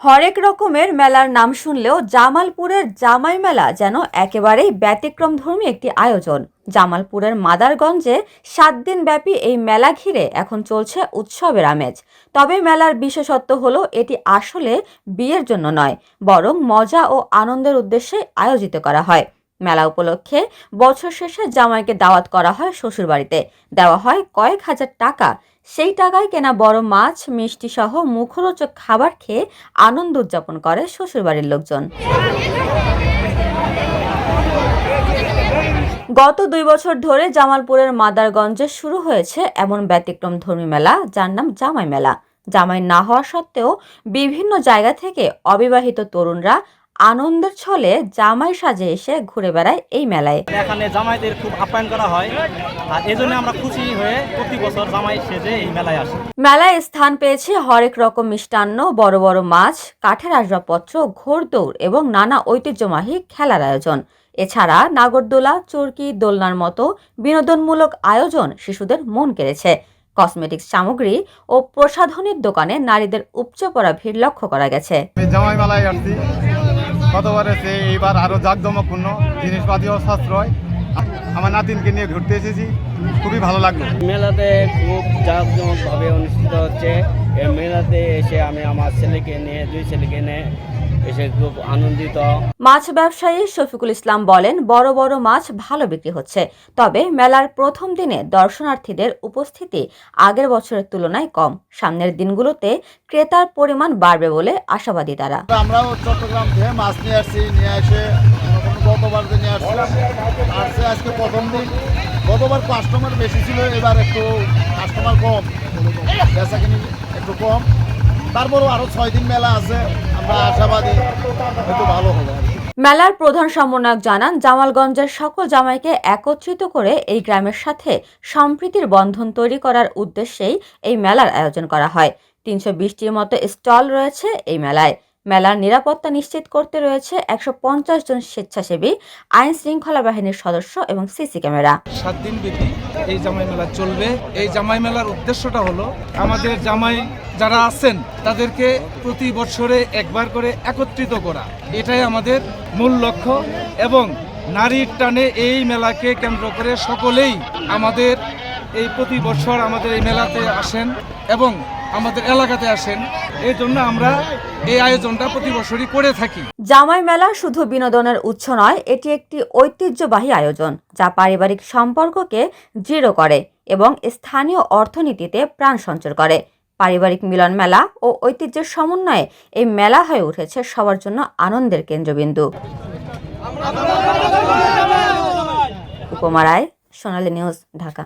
হরেক রকমের মেলার নাম শুনলেও জামালপুরের জামাই মেলা যেন একেবারেই ব্যতিক্রম ধর্মী একটি আয়োজন। জামালপুরের মাদারগঞ্জে সাত দিন ব্যাপী এই মেলা ঘিরে এখন চলছে উৎসবের আমেজ। তবে মেলার বিশেষত্ব হল এটি আসলে বিয়ের জন্য নয়, বরং মজা ও আনন্দের উদ্দেশ্যে আয়োজিত করা হয়। মেলা উপলক্ষে বছর শেষে জামাইকে দাওয়াত করা হয় শ্বশুরবাড়িতে। দেওয়া হয় কয়েক হাজার টাকা। সেই টাকায় কেনা বড় মাছ, মিষ্টি সহ মুখরোচক খাবার খেয়ে আনন্দ উদযাপন করে শ্বশুরবাড়ির লোকজন। গত দুই বছর ধরে জামালপুরের মাদারগঞ্জে শুরু হয়েছে এমন ব্যতিক্রম ধর্মী মেলা, যার নাম জামাই মেলা। জামাই না হওয়া সত্ত্বেও বিভিন্ন জায়গা থেকে অবিবাহিত তরুণরা আনন্দের ছলে জামাই সাজে এসে ঘুরে বেড়ায় এই মেলায়। এখানে জামাইদের খুব আপ্যায়ন করা হয় আর এই জন্য আমরা খুশি হয়ে প্রতি বছর জামাই সেজে এই মেলায় আসি। মেলায় স্থান পেয়েছে হরেক রকম মিষ্টান্ন বড় বড় মাছ কাঠের আসবাবপত্র ঘোড়দৌড় এবং নানা ঐতিহ্যবাহী খেলার আয়োজন। এছাড়া নাগরদোলা চরকি দোলনার মতো বিনোদনমূলক আয়োজন শিশুদের মন কেড়েছে। কসমেটিক্স সামগ্রী ও প্রসাধনীর দোকানে নারীদের উপচে পড়া ভিড় লক্ষ্য করা গেছে। জামাই মেলায় আসছি। গতবার সে এইবার আরও জাঁকজমকপূর্ণ জিনিসপাতিও সাশ্রয়। আমার নাতিনকে নিয়ে ঘুরতে এসেছি, খুবই ভালো লাগল। মেলাতে খুব জাঁকজমকভাবে অনুষ্ঠিত হচ্ছে। মেলাতে এসে আমি আমার ছেলেকে নিয়ে, দুই ছেলেকে নিয়ে এসে খুব আনন্দিত। মাছ ব্যবসায়ী শফিকুল ইসলাম বলেন বড় বড় মাছ ভালো বিক্রি হচ্ছে। তবে মেলার প্রথম দিনে দর্শনার্থীদের উপস্থিতি আগের বছরের তুলনায় কম। সামনের দিনগুলোতে ক্রেতার পরিমাণ বাড়বে বলে আশাবাদী তারা। আমরাও চট্টগ্রাম থেকে মাছ নিয়ে আসছি নিয়ে এসে গতবার নিয়ে আসছে আজকে প্রথম দিন। গতবার কাস্টমার বেশি ছিল এবার একটু কাস্টমার কম। বেচা কিনি একটু কম। তারপরও আরও ছয় দিন মেলা আছে। মেলার প্রধান সমন্বয়ক জানান, জামালগঞ্জের সকল জামাইকে একত্রিত করে এই গ্রামের সাথে সম্প্রীতির বন্ধন তৈরি করার উদ্দেশ্যেই এই মেলার আয়োজন করা হয়। তিনশো বিশটির মতো স্টল রয়েছে এই মেলায়। মেলার নিরাপত্তা নিশ্চিত করতে রয়েছে একশো পঞ্চাশ জন স্বেচ্ছাসেবী, আইন শৃঙ্খলা বাহিনীর সদস্য এবং সিসি ক্যামেরা। সাত দিন ব্যাপী এই জামাই মেলা চলবে। এই জামাই মেলার উদ্দেশ্যটা হলো, আমাদের জামাই যারা আছেন, তাদেরকে প্রতি বছরে একবার করে একত্রিত করা। এটাই আমাদের মূল লক্ষ্য এবং নারীর টানে এই মেলাকে কেন্দ্র করে সকলেই আমাদের এই প্রতি বছর আমাদের এই মেলাতে আসেন এবং আমাদের এলাকাতে আসেন। এই জন্য আমরা এই আয়োজনটা প্রতি বছরই করে থাকি। জামাই মেলা শুধু বিনোদনের উৎস নয় এটি একটি ঐতিহ্যবাহী আয়োজন যা পারিবারিক সম্পর্ককে দৃঢ় করে এবং স্থানীয় অর্থনীতিতে প্রাণ সঞ্চার করে। পারিবারিক মিলন মেলা ও ঐতিহ্যের সমন্বয়ে এই মেলা হয়ে উঠেছে সবার জন্য আনন্দের কেন্দ্রবিন্দু। উপমা রায় সোনালী নিউজ ঢাকা।